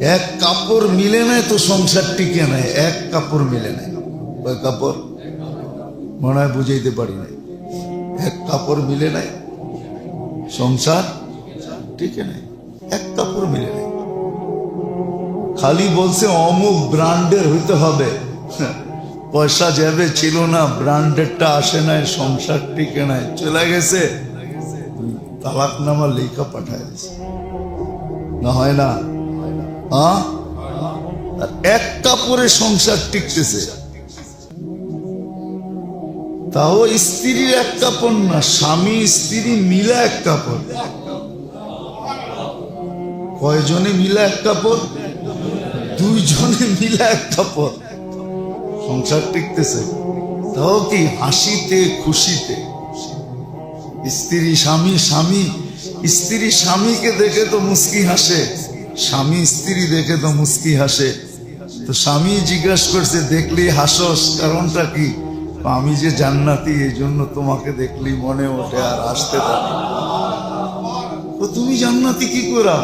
এক কাপড় মিলে নাই তো সংসার টিকে নাই? এক কাপড় মিলে নাই। ওই কাপড়? মনে হয় বুঝাইতে পারি নাই। এক কাপড় মিলে নাই, সংসার টিকে নাই? এক কাপড় মিলে নাই। খালি বলছে অমুক ব্র্যান্ডের হইতে হবে। পয়সা যাবে ছিল না, ব্র্যান্ডেরটা আসে নাই, সংসার টিকে নাই? চলে গেছে। তালাক নামা লেখা পাঠায় না হয় না আর এক কাপড়ে সংসার টিকতেছে। তাও স্ত্রীর এক কাপড় না, স্বামী স্ত্রী মিলে এক কাপড়। কয়জনে মিলে এক কাপড়? দুইজনে মিলে এক কাপড়। সংসার টিকতেছে। তাও কি হাসিতে, খুশিতে? স্ত্রী, স্বামী স্বামী, স্ত্রী, স্বামীকে দেখে তো মুস্কি হাসে। স্বামী স্ত্রী দেখে তো মুস্কি হাসে। তো স্বামী জিজ্ঞাসা করছে, দেখলি হাসস? কারণটা কি? আমি যে জান্নাতি, এই জন্য তোমাকে দেখলি মনে ওঠে আর আসতে পারি তো তুমি জান্নাতি কি করা?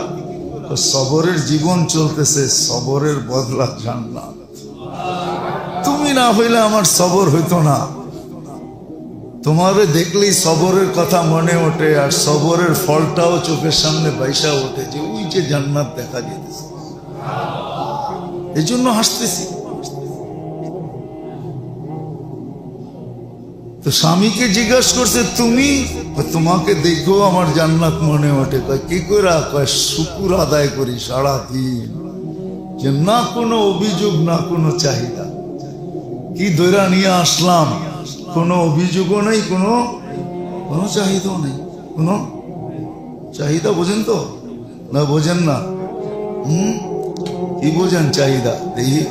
তো সবরের জীবন চলতেছে, সবরের বদলা জান্নাত। তুমি না হইলে আমার সবর হইতো না। তোমারে দেখলেই সবরের কথা মনে ওঠে আর সবরের ফলটাও চোখের সামনে বাইসা ওঠে যে ওই জান্নাত দেখা যেতেছে। এই জন্য হাসতেছি। তো স্বামীকে জিজ্ঞাসা করছে, তুমি? তোমাকে দেখো আমার জান্নাত মনে ওঠে। কি করে শুকুর আদায় করি সারা দিন যে না কোনো অভিযোগ, না কোনো চাহিদা। কি দৈরা নিয়ে আসলাম? কোনো অভিযোগও নেই, কোনো কোনো চাহিদাও নেই। কোনো চাহিদা বোঝেন তো? না, বোঝেন না। হুম? কি বোঝেন চাহিদা? দেখি।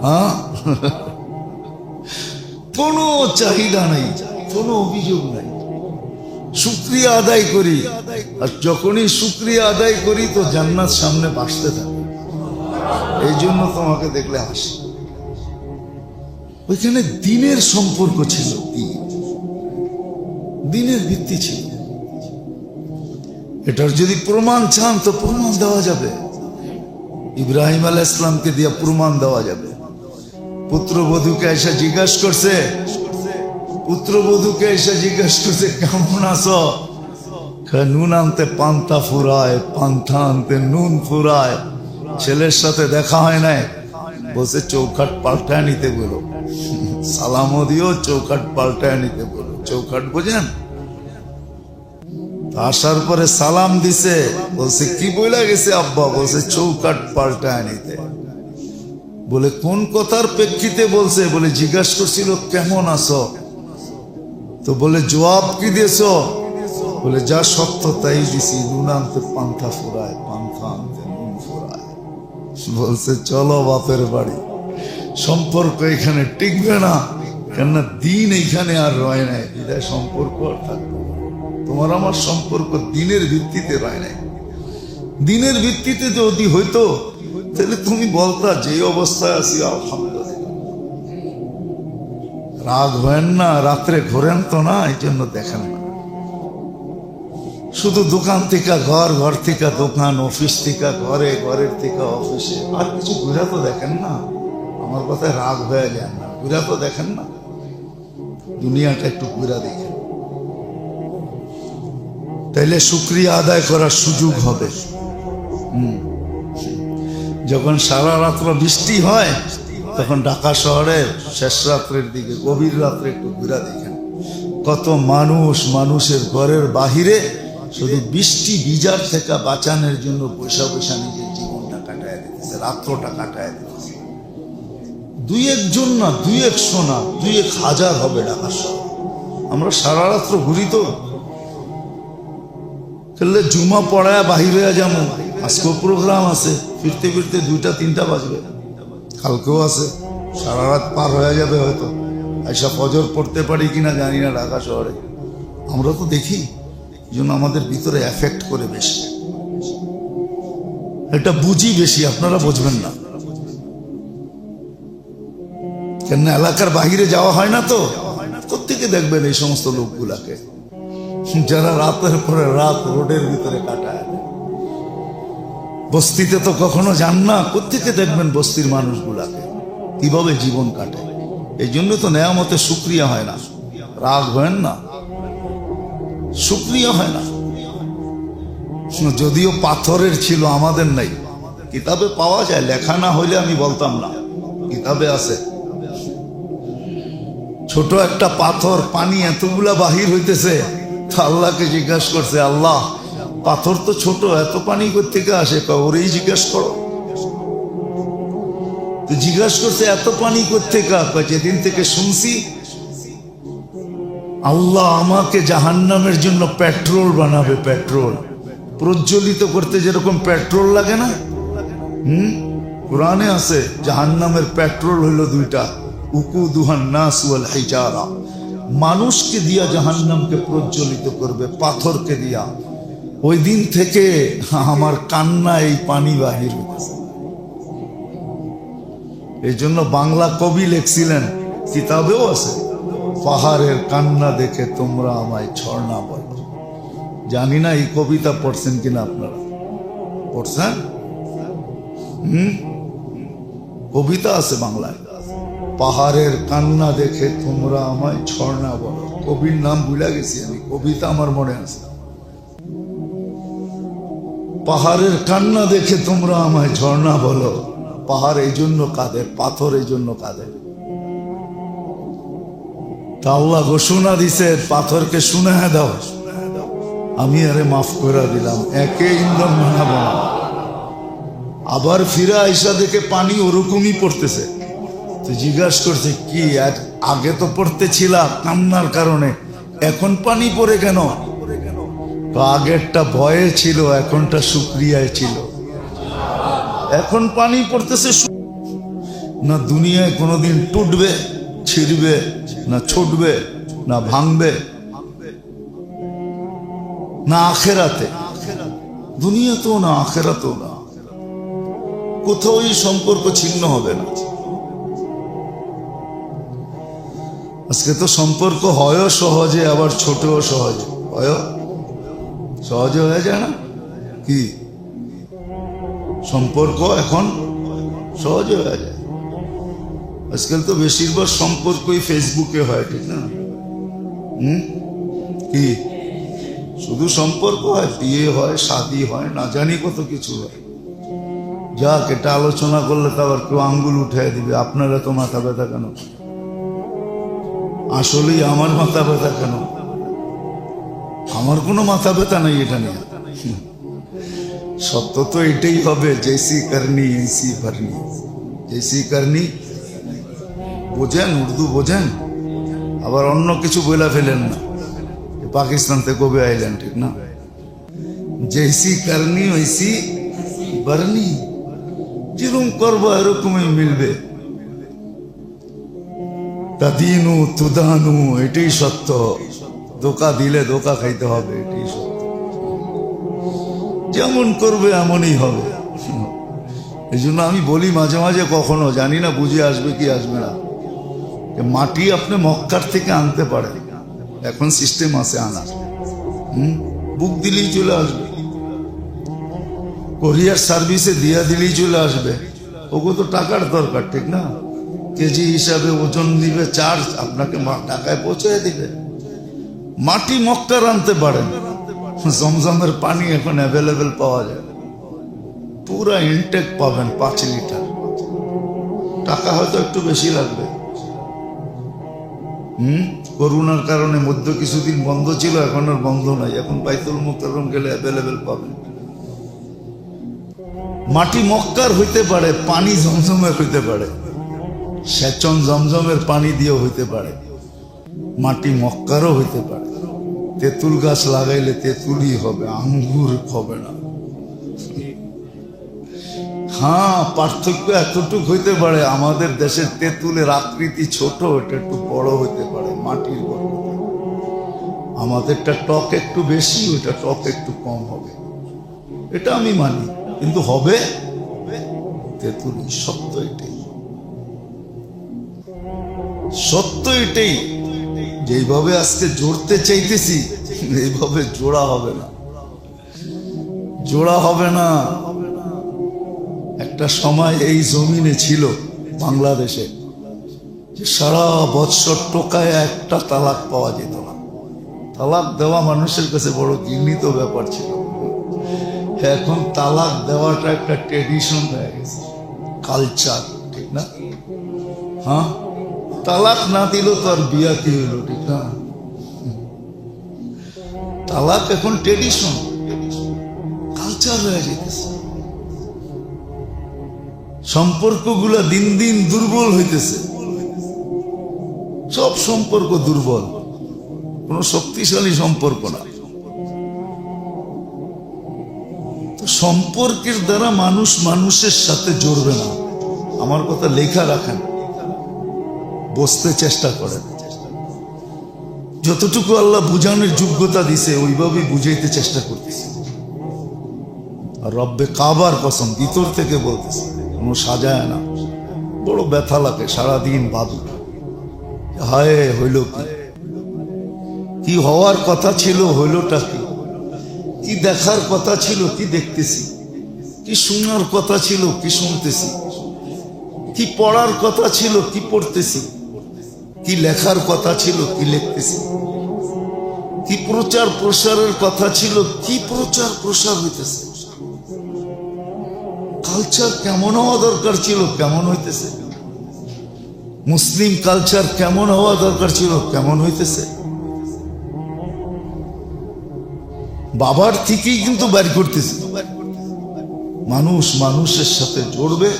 হ্যাঁ? কোনো চাহিদা নেই, কোনো অভিযোগ নাই। শুক্রিয়া আদায় করি। আর যখনই শুক্রিয়া আদায় করি, তো জান্নাত সামনে বাসতে থাকে। এই জন্য তোমাকে দেখলে হাসি। ওইখানে দিনের সম্পর্ক ছিল। দিনের ভিত্তি ছিল। এটার যদি প্রমাণ চান, তো প্রমাণ দেওয়া যাবে। ইব্রাহিম আল ইসলামকে দিয়ে প্রমাণ দেওয়া যাবে। পুত্রবধূকে এসে জিজ্ঞাসা করছে, পুত্রবধূকে এসে জিজ্ঞাসা করছে, কেমন আছো? নুন আনতে পান্তা ফুরায়, পান্থা আনতে নুন ফুরায়। ছেলের সাথে দেখা হয় নাই। বসে চৌখাট পাল্টায় নিতে বলো। সালামও দিও চৌখাট পাল্টায় নিতে বলো। চৌখাট বোঝেন? আসার পরে সালাম দিছে, বলছে, কি বইলা গেছে আব্বা? বলছে চৌকাট পাল্টায় নিতে বলে, কোন কথার প্রেক্ষিতে বলছে? বলে, জিজ্ঞাসা করছিল, কেমন আছো? তো বলে, জবাব কি দিয়েছ? বলে, যা সত্য তাই দিছি, নুন আনতে পান্থা ফুরায়, পান্থা আনতে নুন ফুরায়। বলছে, চলো বাপের বাড়ি, সম্পর্ক এখানে টিকবে না, কেননা দিন এইখানে আর রয় নাই, বিদায় সম্পর্ক আর থাকবে। তোমার আমার সম্পর্ক দিনের ভিত্তিতে রয় নাই। দিনের ভিত্তিতে যদি হইতো, তাহলে তুমি বলতা যে অবস্থায় আছি রাগ হয় না, রাত্রে ঘোরেন তো না, এই জন্য দেখেন না। শুধু দোকান থেকে ঘর ঘর থেকে দোকান, অফিস থেকে ঘরে, ঘরের থেকে অফিসে। আর কিছু ঘুরা তো দেখেন না। আমার কথায় রাগ হয়ে যান না। ঘুরা তো দেখেন না। দুনিয়াটা একটু ঘুরা দেখেন তাইলে শুক্রিয়া আদায় করার সুযোগ হবে। যখন সারা রাত্র বৃষ্টি হয়, তখন ঢাকা শহরের শেষ রাত্রের দিকে, গভীর রাত্রে একটু ঘুরা দেখেন। কত মানুষ মানুষের ঘরের বাহিরে শুধু বৃষ্টি বিজার থেকে বাঁচানোর জন্য পয়সা পয়সা নিজের জীবনটা কাটায় দিতেছে, রাত্রটা কাটায় দিতেছে। দুই একজন না, দুই একশো না দুই এক হাজার হবে ঢাকা শহর। আমরা সারা রাত্র ঘুরি তো। খেললে জুমা পড়ায় বাহির হয়ে যাব। আজকেও প্রোগ্রাম আছে। ফিরতে ফিরতে দুইটা, তিনটা বাজবে। কালকেও আছে। সারা রাত পার হয়ে যাবে হয়তো। এসব ফজর পড়তে পারি কিনা জানি না ঢাকা শহরে। আমরা তো দেখি। জন্য আমাদের ভিতরে এফেক্ট করে বেশি। এটা বুঝি বেশি, আপনারা বুঝবেন না। কেন এলাকার বাহিরে যাওয়া হয় না তো। কোথেকে দেখবেন এই সমস্ত লোকগুলাকে? যারা রাতের পরে রাত রোডের ভিতরে কাটায় বস্তিতে তো কখনো যান না কোথেকে দেখবেন বস্তির মানুষগুলাকে? কীভাবে জীবন কাটে? এই জন্য তো নেয়ামতে সুক্রিয়া হয় না। রাগ হয় না। সুক্রিয়া হয় না। যদিও পাথরের ছিল, আমাদের নাই। কিতাবে পাওয়া যায়, লেখা না হইলে আমি বলতাম না। কিতাবে আছে। ছোট একটা পাথর, পানি এতগুলা বাহির হইতেছে। আল্লাহকে জিজ্ঞাসা করছে, আল্লাহ, পাথর তো ছোট, এত পানি থেকে আসে? ওরেই জিজ্ঞাসা করো। তো জিজ্ঞাসা করছে, এত পানি থেকে যেদিন থেকে শুনছি, আল্লাহ আমাকে জাহান্নামের জন্য পেট্রোল বানাবে, পেট্রোল। প্রজ্বলিত করতে যেরকম পেট্রোল লাগে না, হুম? কোরআনে আছে, জাহান্নামের পেট্রোল হইল দুইটা উকু দুহান নাস ওয়াল হিজারা। মানুষকে দিয়া জাহান্নামকে প্রজ্বলিত করবে, পাথরকে দিয়া। ওই দিন থেকে আমার কান্না এই পানি বাহির এই জন্য বাংলা কবি লিখছিলেন, কিতাবেও আছে, পাহাড়ের কান্না দেখে তোমরা আমায় ছড়না বলো। জানি না এই কবিতা পড়ছেন কিনা আপনারা। পড়ছেন? হুম? কবিতা আছে বাংলায়। পাহাড়ের কান্না দেখে তোমরা আমায় ছড়না বলো। কবির নাম ভুলে গেছি আমি, কবিতা আমার মনে আছে। পাহাড়ের কান্না দেখে তোমরা আমায় ঝর্ণা বলো। পাহাড় এই জন্য কাঁদে, পাথর এই জন্য কাঁদে। আল্লাহ ঘোষণা দিছে, পাথরকে শুনে দাও। আমি আরে মাফ করে দিলাম, একে ইন্ধন বানাবো না। আবার ফিরে আইসা দেখে পানি ওরকমই পড়তেছে। তো জিজ্ঞাসা করছে কি আগে তো পড়তেছিলাম কান্নার কারণে, এখন পানি পড়ে কেন? তো আগেরটা ভয়ে ছিল, এখনটা শুক্রিয়ায় ছিল। এখন পানি পড়তেছে না দুনিয়ায় কোনোদিন টুটবে, ছিড়বে, না ছুটবে, না ভাঙবে, না আখেরাতে। দুনিয়াতেও না, আখেরাতেও না। কোথাও এই সম্পর্ক ছিন্ন হবে না। আজকে তো সম্পর্ক হয়ও সহজে, আবার ছোটও সহজে। হয় সহজে হয়ে যায় না? কি? সম্পর্ক এখন সহজে হয়ে যায়। আজকাল তো বেশিরভাগ সম্পর্কই ফেসবুকে হয়, ঠিক না? হুম? কি? শুধু সম্পর্ক হয়, বিয়ে হয়, শাদি হয়, না জানি কত কিছু হয়। যাক, এটা আলোচনা করলে তো আবার কেউ আঙ্গুল উঠে দিবে। আপনারা তো মাথা ব্যথা কেন? আসলেই আমার মাথা ব্যথা কেন? আমার কোনো মাথা ব্যথা নেই এটা নিয়ে। সত্য তো এটাই হবে জেসি করনি এসি ভরনি জেসি করনি বোঝেন, উর্দু বোঝেন, আবার অন্য কিছু বলে ফেলেন না। পাকিস্তান থেকে কবে আইলেন, ঠিক না? জেসি করনি ওইসি বরনি যেরকম করব এরকমই মিলবে। তাদিনু তুদানু, এটাই সত্য। দোকা দিলে দোকা খাইতে হবে, এটাই সত্য। যেমন করবে এমনই হবে। এই জন্য আমি বলি মাঝে মাঝে কখনো, জানি না বুঝে আসবে কি আসবে না। মাটি আপনি মক্কার থেকে আনতে পারেন। এখন সিস্টেম আছে আনার হুম? বুক দিলেই চলে আসবে। কোরিয়ার সার্ভিসে দিয়া দিলেই চলে আসবে। ওগো তো টাকার দরকার, ঠিক না? কেজি হিসাবে ওজন নিবে চার্জ আপনাকে টাকায় পৌঁছে দিবে। মাটি মক্কার আনতে পারেন জমজমের পানি এখন অ্যাভেলেবেল পাওয়া যায়। পুরা ইনটেক পাবেন পাঁচ লিটার। টাকা হয়তো একটু বেশি লাগবে। হুম? করোনার কারণে মধ্য কিছুদিন বন্ধ ছিল, এখন আর বন্ধ নাই। এখন বাইতুল মুকাররম গেলে অ্যাভেলেবেল পাবেন। মাটি মক্কার হইতে পারে, পানি জমজমের হইতে পারে। সেচন জমজমের পানি দিয়েও হইতে পারে। মাটি মক্কারও হইতে পারে। তেঁতুল গাছ লাগাইলে তেঁতুলই হবে, আঙ্গুর হবে না। হ্যাঁ পার্থক্য এতটুক হইতে পারে, আমাদের দেশের তেঁতুলের আকৃতি ছোট, এটা একটু বড় হইতে পারে, মাটির বড় আমাদেরটা টক একটু বেশি, ওইটা টক একটু কম হবে। এটা আমি মানি, কিন্তু হবে? তেঁতুল সত্য এটাই। সত্য এটাই। যেইভাবে আজকে জোড়তে চাইতেছি এইভাবে জোড়া হবে না। জোড়া হবে না। একটা সময় এই জমিনে ছিল বাংলাদেশে সারা বৎসর টোকায় একটা তালাক পাওয়া যেত না। তালাক দেওয়া মানুষের কাছে বড় ঘৃণিত ব্যাপার ছিল। এখন তালাক দেওয়াটা একটা ট্রেডিশন হয়ে গেছে। কালচার, ঠিক না? হ্যাঁ? তালাক না দিল তো আর বিয়া কি হইল ঠিক তালাক এখন ট্রেডিশন কালচার হয়ে যেতেছে। সম্পর্কগুলা দিন দিন দুর্বল হইতেছে। সব সম্পর্ক দুর্বল। কোন শক্তিশালী সম্পর্ক না। সম্পর্কের দ্বারা মানুষ মানুষের সাথে জড়বে না। আমার কথা লেখা রাখেন। বসতে চেষ্টা করেন। যতটুকু আল্লাহ বুঝানোর যোগ্যতা দিছে, ওইভাবেই বুঝাইতে চেষ্টা করতেছে। আর রব্বে কাবার কসম, ভিতর থেকে বলতেছে, কোনো সাজায় না। বড় ব্যথা লাগে, সারাদিন ভাবি হায়, হইল কি? কি হওয়ার কথা ছিল, হইলটা কি? কি দেখার কথা ছিল, কি দেখতেছি? কি শোনার কথা ছিল, কি শুনতেছি? কি পড়ার কথা ছিল, কি পড়তেছি? কি লেখার কথা ছিল, কি লিখতেছি? কি প্রচার প্রসারের কথা ছিল, কি প্রচার প্রসার হইতেছে? কালচার কেমন হওয়া দরকার ছিল, কেমন হইতেছে? মুসলিম কালচার কেমন হওয়া দরকার ছিল, কেমন হইতেছে? বাবার থেকেই কিন্তু বাইর করতেছে। মানুষ মানুষের সাথে জড়বে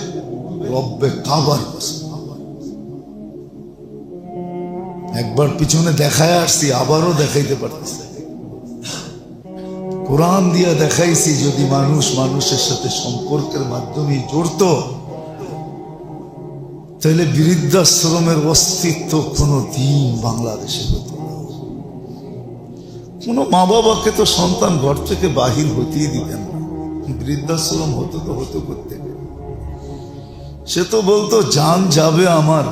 একবার পিছনে দেখায় আসছি, আবারও দেখাইতে পারতেছে। কোরআন দিয়া দেখাইছি, যদি মানুষ মানুষের সাথে সম্পর্কের মাধ্যমে জড়ত, তাহলে বৃদ্ধাশ্রমের অস্তিত্ব কোনো দিন বাংলাদেশে হতো কোনো মা বাবাকে তো সন্তান ঘর থেকে বাহির হতেই দিতেন না। বৃদ্ধাশ্রম হতো তো হতো করতে সে তো বলতো, জান যাবে আমার,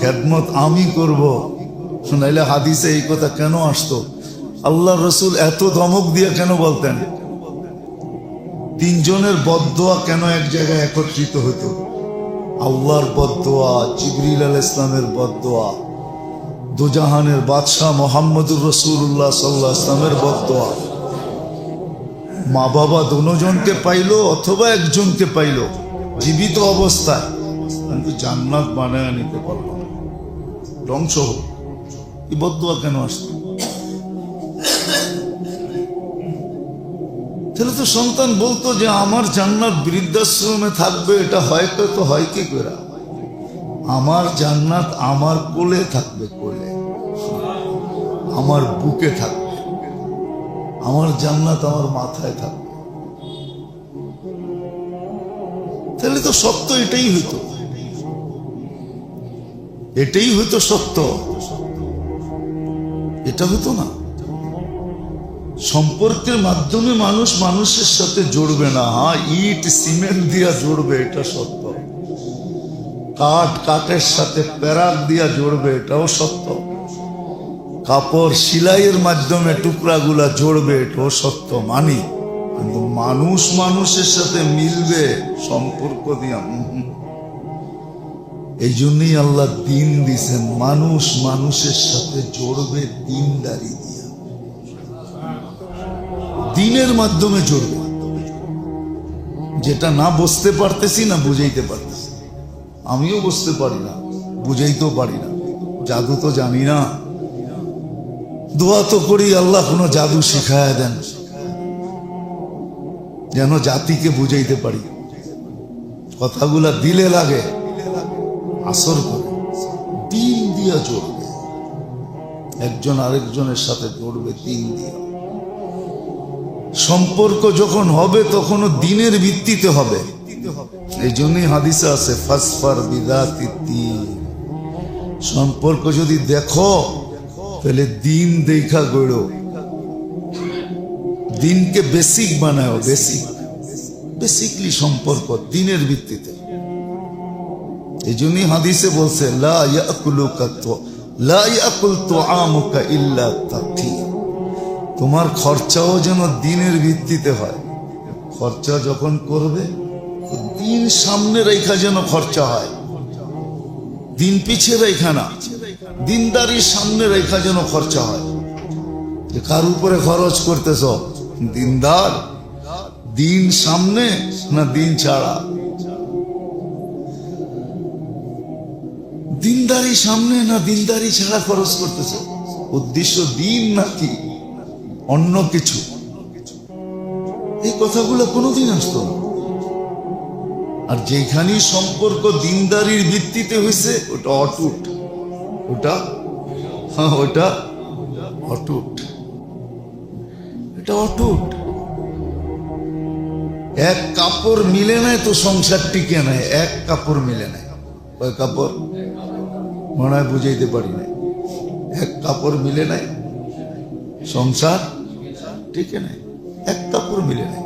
খেদমত আমি করব। নাইলে হাদিসে এই কথা কেন আসতো? আল্লাহ রসুল এত ধমক দিয়ে কেন বলতেন? তিনজনের বদোয়া কেন এক জায়গায় একত্রিত হতো আল্লাহর বদোয়া জিবরিল আল ইসলামের বদোয়া দুজাহানের বাদশাহ মোহাম্মদুর রসুল্লাহ সাল্লাহ ইসলামের বদোয়া মা বাবা দুজনকে পাইলো অথবা একজনকে পাইলো? জীবিত অবস্থায় কিন্তু জান্নাত বানায় নিতে পারল ধ্বংস হোক এই বদুয়া কেন আসতো তাহলে তো সন্তান বলতো যে, আমার জান্নাত বৃদ্ধাশ্রমে থাকবে, এটা হয় তো হয় কি করে? আমার জান্নাত আমার কোলে থাকবে, কোলে। আমার বুকে থাকবে। আমার জান্নাত আমার মাথায় থাকবে। তাহলে তো সত্য এটাই হইতো। এটাই হইতো সত্য। এটা হতো না। সম্পর্কের মাধ্যমে মানুষ মানুষের সাথে জড়বে না। হ্যাঁ ইট, সিমেন্ট দিয়া জড়বে, এটা সত্য। কাঠ, কাঠের সাথে প্যারাক দিয়া জড়বে, এটাও সত্য। কাপড়, সিলাইয়ের মাধ্যমে টুকরাগুলা জড়বে, এটাও সত্য। মানি? কিন্তু মানুষ মানুষের সাথে মিলবে সম্পর্ক দিয়া। এই জন্যই আল্লাহ দিন দিছেন, মানুষ মানুষের সাথে জড়বে দিনদারি দিয়া। দিনের মাধ্যমে জড়বে। যেটা না বুঝতে পারতেছি না বুঝাইতে পারতেছি। আমিও বুঝতে পারি না, বুঝাইতেও পারি না। জাদু তো জানি না। দোয়া তো করি আল্লাহ কোনো জাদু শিখায় দেন। যেন জাতিকে বুঝাইতে পারি। কথাগুলা দিলে লাগে, আসর করে, দিন দিয়া জড়বে একজন আরেকজনের সাথে জড়বে দিন দিয়া। সম্পর্ক যখন হবে, তখনও দিনের ভিত্তিতে হবে। এই জন্যই হাদিসে আছে, ফাসফার দিন সম্পর্ক যদি দেখো, তাহলে দিন দেখা গড়ো। দিনকে বেসিক বানায় বেসিক। বেসিকলি সম্পর্ক, দিনের ভিত্তিতে। এই জন্যই হাদিসে বলছে তোমার খরচাও যেন দিনের ভিত্তিতে হয়। খরচা যখন করবে, দিন সামনে রেখা যেন খরচা হয়। দিন পিছে রেখা না, দিনদারির সামনে রেখা যেন খরচা হয়। যে কার উপরে খরচ করতেছ? দিনদার? দিন সামনে না দিন ছাড়া? দিনদারি সামনে না দিনদারি ছাড়া খরচ করতেছে? উদ্দেশ্য দিন নাকি অন্য কিছু? এই কথাগুলো কোনোদিন আসতো আর যেখানেই সম্পর্ক দিনদারির ভিত্তিতে হয়েছে, ওটা অটুট। ওটা হ্যাঁ ওটা অটুট। এটা অটুট এক কাপড় মিলে নাই তো সংসার টিকে নাই, এক কাপড় মিলে নাই। কয় কাপড়? মনে হয় বুঝাইতে পারি না এক কাপড় মিলে নাই, সংসার টিকে নাই, এক কাপড় মিলে নাই।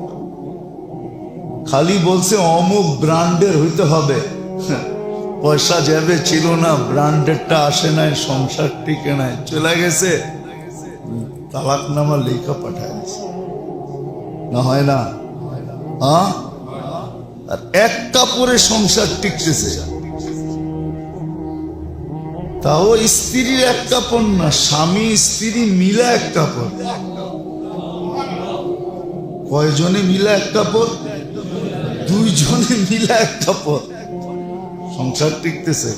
খালি বলছে অমুক ব্র্যান্ডের হইতে হবে। পয়সা যাবে ছিল না, ব্র্যান্ডেরটা আসে নাই, সংসার টিকে নাই, চলে গেছে। তালাক নামা লেখা পাঠায় না হয় না? হ্যাঁ? আর এক কাপড়ে সংসার টিকতেছে। তাও স্ত্রীর এক কাপড় না, স্বামী স্ত্রী মিলা এক কাপড় কয়জনে মিলা এক কাপড় দুইজনে মিলা এক কাপড় সংসার টিকতেছে।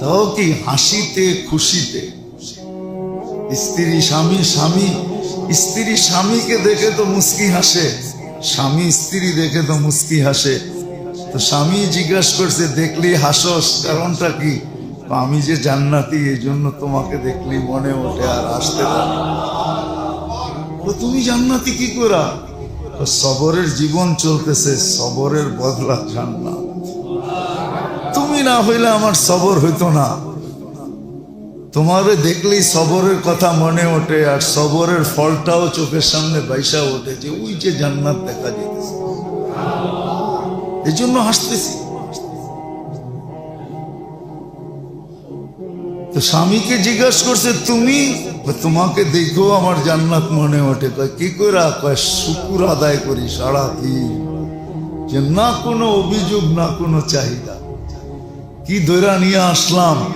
তাও কি হাসিতে, খুশিতে? স্ত্রী, স্বামী স্বামী। স্ত্রী, স্বামীকে দেখে তো মুস্কি হাসে। স্বামী, স্ত্রী দেখে তো মুস্কি হাসে। তো স্বামী জিজ্ঞাসা করছে, দেখলি হাসস? কারণটা কি? আমি যে জান্নাতি এই জন্য তোমাকে দেখলি মনে ওঠে আর আসতে পারি তুমি জান্নাতি কি করা সবরের জীবন চলতেছে, সবরের বদলা জান্নাত। তুমি না হইলে আমার সবর হইতো না। তোমারে দেখলেই সবরের কথা মনে ওঠে আর সবরের ফলটাও চোখের সামনে বাইসা ওঠে যে ওই যে জান্নাত দেখা যেতেছে। এই জন্য হাসতেছি। তো স্বামীকে জিজ্ঞাসা করছে, তুমি? তোমাকে দেখো আমার জান্নাত মনে ওঠে। কি করে কয়, শুকুর আদায় করি সারা দিন। যে না কোনো অভিযোগ, না কোনো চাহিদা। কি দৈরা নিয়ে আসলাম?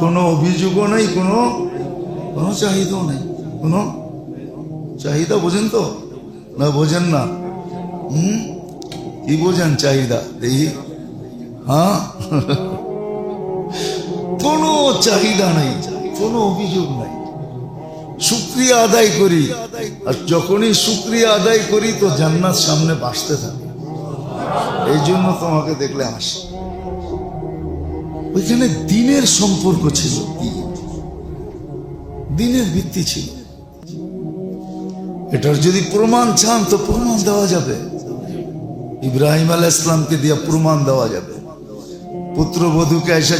কোনো অভিযোগও নেই, কোনো কোনো চাহিদাও নেই। কোনো চাহিদা বোঝেন তো? না, বোঝেন না। হুম? কি বোঝেন চাহিদা? দেখি। হ্যাঁ? কোনো চাহিদা নেই, কোনো অভিযোগ নাই। শুক্রিয়া আদায় করি। আর যখনই শুক্রিয়া আদায় করি, তো জান্নাত সামনে বাসতে থাকে। এই জন্য তোমাকে দেখলে হাসি। ওইখানে দিনের সম্পর্ক ছিল। দিনের ভিত্তি ছিল। এটার যদি প্রমাণ চান, তো প্রমাণ দেওয়া যাবে। ইব্রাহিম আল ইসলামকে দিয়ে প্রমাণ দেওয়া যাবে। পুত্রবধূকে এসে